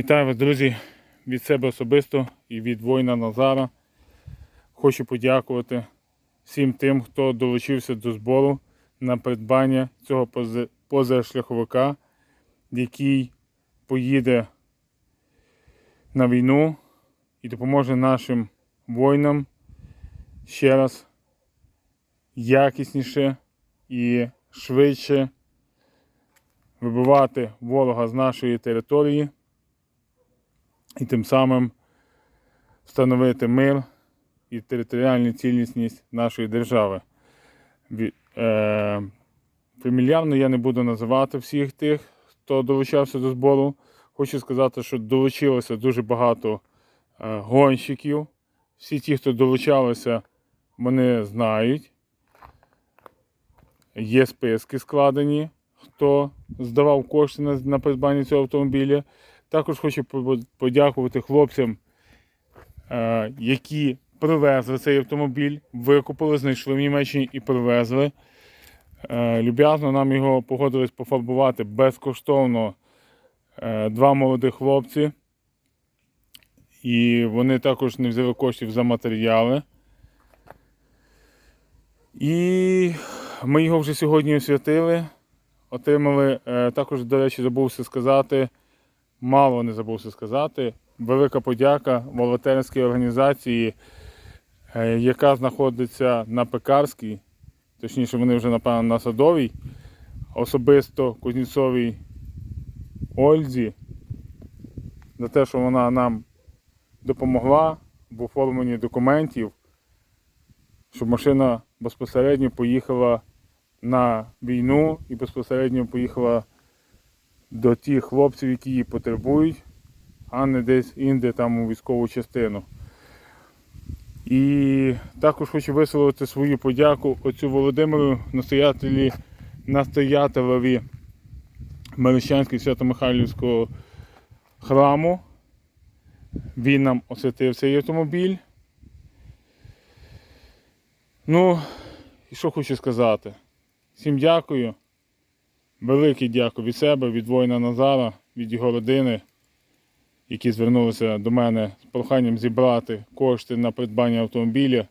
Вітаю вас, друзі, від себе особисто і від воїна Назара. Хочу подякувати всім тим, хто долучився до збору на придбання цього позашляховика, який поїде на війну і допоможе нашим воїнам ще раз якісніше і швидше вибивати ворога з нашої території і тим самим встановити мир і територіальну цілісність нашої держави. Е, фамільярно я не буду називати всіх тих, хто долучався до збору. Хочу сказати, що долучилося дуже багато е, гонщиків. Всі ті, хто долучалися, вони знають. Є списки складені, хто здавав кошти на придбання цього автомобіля. Також хочу подякувати хлопцям, е, які привезли цей автомобіль, викупили, знайшли в Німеччині і привезли. Е, Люб'язно нам його погодились пофарбувати безкоштовно е, два молодих хлопці. І вони також не взяли коштів за матеріали. І ми його вже сьогодні освятили. Отримали, також, до речі, забувся сказати, мало не забувся сказати. Велика подяка волонтерській організації, е, яка знаходиться на Пекарській, точніше, вони вже, напевно, на Садовій, особисто Кузнєцовій Ользі, за те, що вона нам допомогла в оформленні документів, щоб машина безпосередньо поїхала на війну і безпосередньо поїхала до тих хлопців, які її потребують, а не десь інде там у військову частину. І також хочу висловити свою подяку оцю Володимиру, настоятелі, настоятелеві Мерещанського Свято-Михайлівського храму. Він нам освятив цей автомобіль. Ну, і що хочу сказати. Всім дякую. Велике дякую від себе, від воїна Назара, від його родини, які звернулися до мене з проханням зібрати кошти на придбання автомобіля.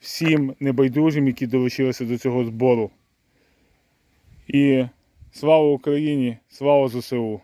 Всім небайдужим, які долучилися до цього збору. І слава Україні, слава ЗСУ!